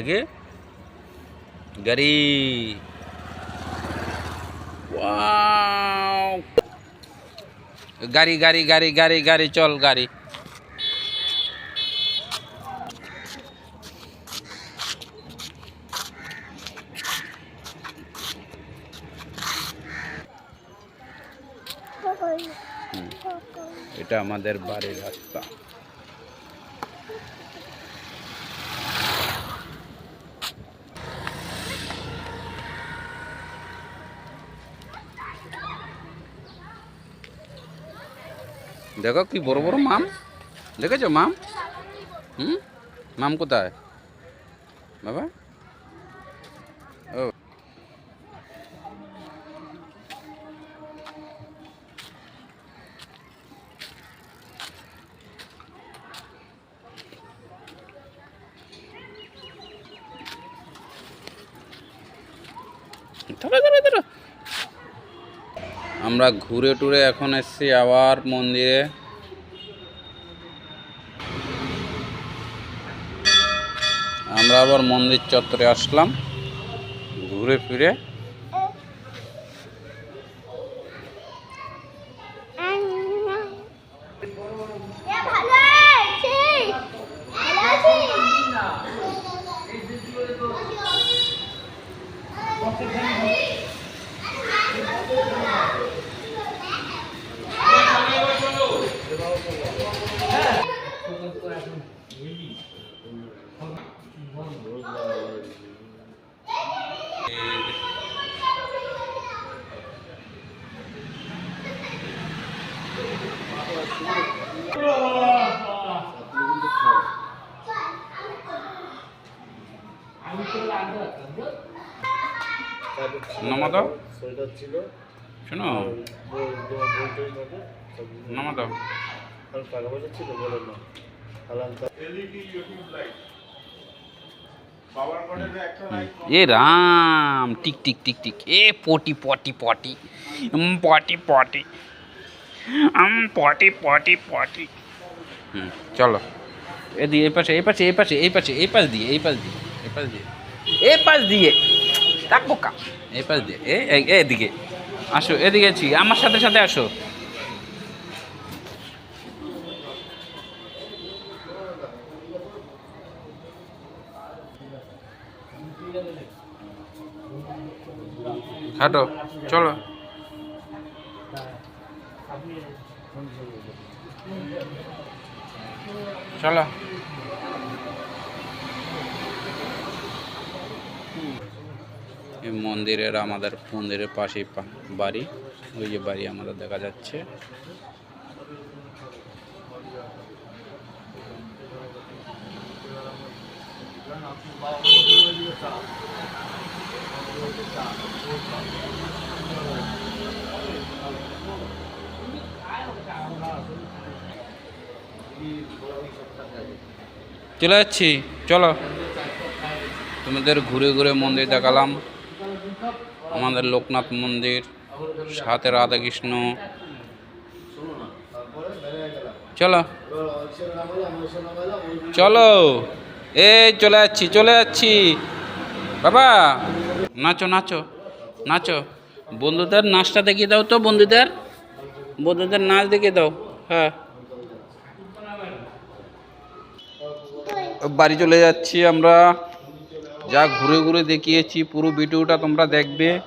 দেখে গাড়ি ওয়াও গাড়ি গাড়ি গাড়ি গাড়ি গাড়ি চল গাড়ি হুম। এটা আমাদের বাড়ির রাস্তা দেখো কি বড় বড় মাম। দেখেছ মাম? হুম? মাম কোথায়? বাবা? ও। ধরো, ধরো, ধরো। আমরা ঘুরে টুরে এখন এসছি আবার মন্দিরে। আমরা আবার মন্দির চত্বরে আসলাম ঘুরে ফিরে ভালো আছি ভালো আছি নামা দাও শোনো। নামা দাও টাকা পয়সা ছিল বলে না। এ রাম টিক টিক টিক টিক। এ পটি পটি পটি। পটি পটি। পটি পটি পটি। হুম চলো। এ দিয়ে এই পাশে এই পাশে এই পাশে এই পাশে এই পাশ দিয়ে এই পাশ দিয়ে এই পাশ দিয়ে এই পাশ দিয়ে। তাক বোকা। এই পাশ দিয়ে এ এই- এদিকে আসো এদিকে আছি। আমার সাথে সাথে আসো। হাঁটো চলো। চলো। এই মন্দিরের আমাদের মন্দিরের পাশেই পা- বাড়ি। ওই যে বাড়ি আমাদের দেখা যাচ্ছে। চলে যাচ্ছি, চলো। তোমাদের ঘুরে ঘুরে মন্দির দেখালাম। আমাদের লোকনাথ মন্দির, সাথে রাধাকৃষ্ণ। চলো। চলো। এই, চলে যাচ্ছি চলে যাচ্ছি। বাবা, নাচো নাচো নাচো। বন্ধুদের নাচটা দেখিয়ে দাও তো, বন্ধুদের। বন্ধুদের নাচ দেখিয়ে দাও। হ্যাঁ। বাড়ি চলে যাচ্ছি আমরা। যা ঘুরে ঘুরে দেখিয়েছি, পুরো ভিডিওটা তোমরা দেখবে।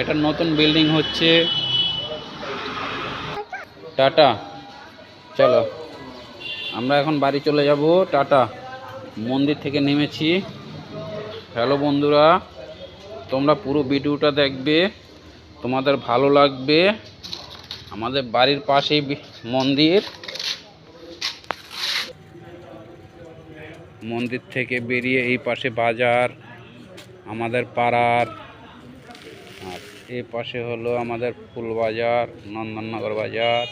এটা নতুন বিল্ডিং হচ্ছে। টাটা। চলো। আমরা এখন বাড়ি চলে যাব। টাটা। মন্দির থেকে নেমেছি। হ্যালো বন্ধুরা। তোমরা পুরো ভিডিওটা দেখবে, তোমাদের ভালো লাগবে। আমাদের বাড়ির পাশেই মন্দির। মন্দির থেকে বেরিয়ে এই পাশে বাজার, আমাদের পাড়ার, আর এ পাশে হলো আমাদের ফুলবাজার নন্দননগর বাজার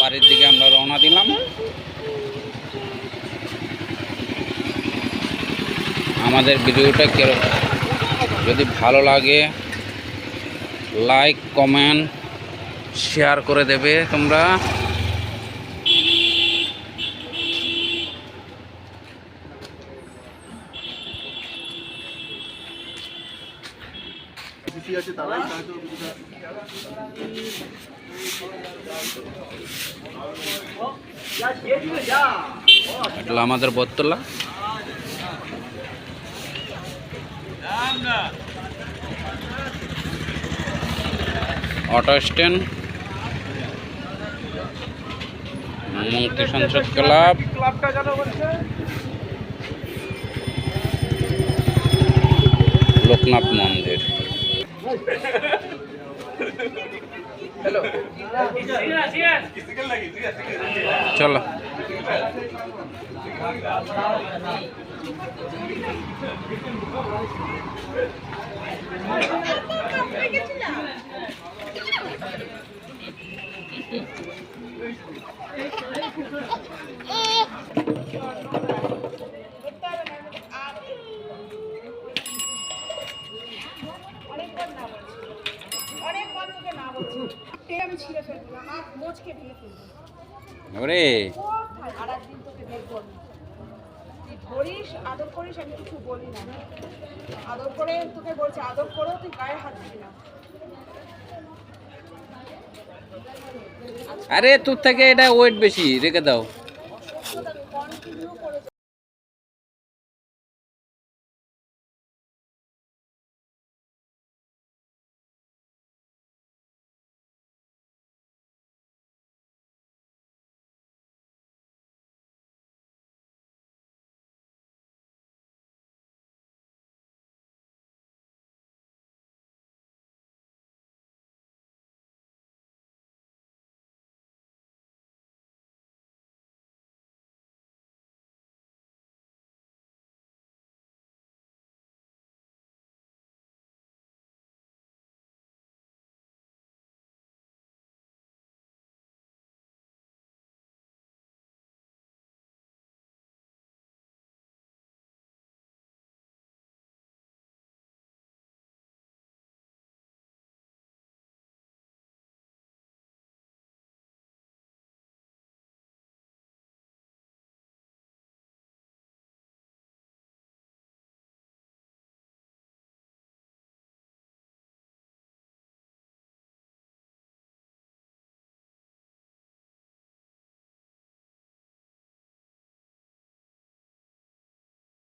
বাড়ির দিকে আমরা রওনা দিলাম। আমাদের ভিডিওটা যদি ভালো লাগে লাইক কমেন্ট শেয়ার করে দেবে তোমরা। আছে তারাই এটা আমাদের বটতলা। Auto stand. মুক্তি সংসদ ক্লাব। লোকনাথ মন্দির। চলো অনেকবার তোকে না বলছি টেনে আমি ছিঁড়ে ফেলব হাত মোচকে ভেঙে ফেলব। ওরে। আর একদিন তোকে দেখব তুই ধরিস আদর করিস আমি কিছু বলি না। আদর করে তোকে বলছি আদর করেও তুই গায়ে হাত দিবি না। আরে তোর থেকে এটা ওয়েট বেশি রেখে দাও।